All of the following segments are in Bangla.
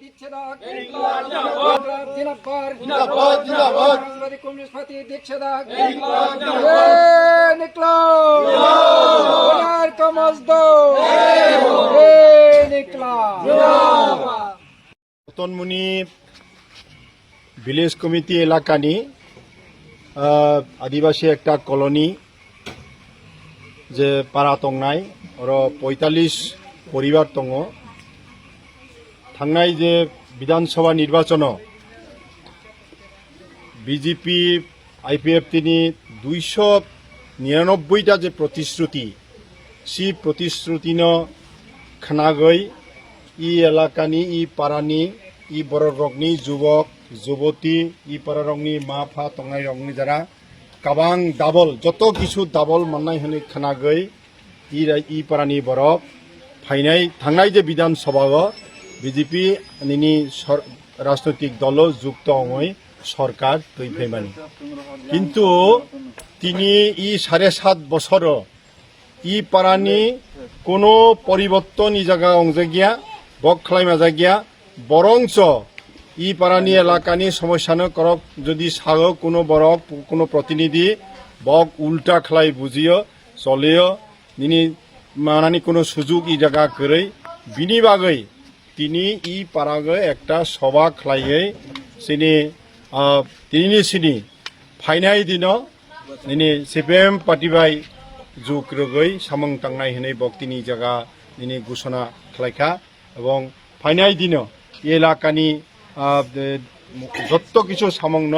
দীক্ষিতাক জিন্দাবাদ। জিন্দাবাদ, জিন্দাবাদ। সমাজবাদী কমিউনিস্ট পার্টি দীক্ষিতাক নিকলো কমজদো নিকলা রতনমুনি ভিলেজ কমিটি এলাকানি আহ, আদিবাসী একটা কলোনি যে পাড়া তংনাই ওর পঁয়তাল্লিশ পরিবার দङ থাঙ্গাই যে বিধানসভা নির্বাচন বিজেপি, আইপিএফ তিনি দুইশো নিরানব্বইটা যে প্রতিশ্রুতি সে প্রতিশ্রুতি খানাগৈ, ই এলাকানি, ই পারানি ই বড় রগ্নি যুবক যুবতী ই পারা রগ্নি মা, ফা টাই রগ্নি যারা কাবাং, ডাবল, যত কিছু ডাবল মাননাই হনে খানাগৈ, ই পারানি বরফ ফাইনাই থাই যে বিধানসভা বিজেপি, নিনি রাজনৈতিক দল যুক্ত অঙৈ সরকার তৈ ফেমানি কিন্তু তিনি ই সাড়ে সাত বছর ই পারানি কোনো পরিবর্তন ই জায়গা অংজাগিয়া বক খালাইমা জাগিয়া বরঞ্চ ই পারানি এলাকানি সমস্যানো করক, যদি সাগ কোনো বরক কোনো প্রতিনিধি বক উল্টা খালাই বুঝিও, চলেও, নিনি মানানি কোনো সুযোগ ই জায়গা করেই বিনি বাগৈ তিনি ই পারাগে একটা সভা খাইয়ে সিনি তিনি সিনি ফাইনাই দিন, নিনি সিপিএম পার্টিবাই যুগ রগৈ সামং টাংনাই হই বক্তি জায়গা নিনি ঘোষণা খাইখা এবং ফাইনাই দিন এলাকানি যত কিছু সামগ্ন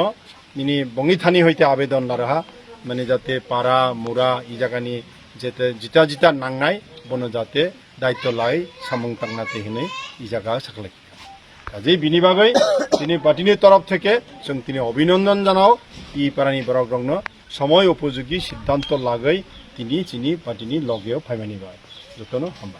নিনি বঙ্গিথানি হইতে আবেদন লারহা মানে যাতে পাড়া মুরা ই জায়গানি যেতে, জিতা জিতা নাংনাই, বন যাতে দায়িত্ব লাই সামং টাংনাতে হিনে ইজাকা সাকলাকিয়া কাজেই বিনিবাগৈ তিনি পাটিনীর তরফ থেকে তিনি অভিনন্দন জানাও, ই পারানি বরগ্রগ্ন সময় উপযোগী সিদ্ধান্ত লাগৈ তিনি চিনি পাটিনি লগেও ফাইমানি বাই। যতন সম্ভব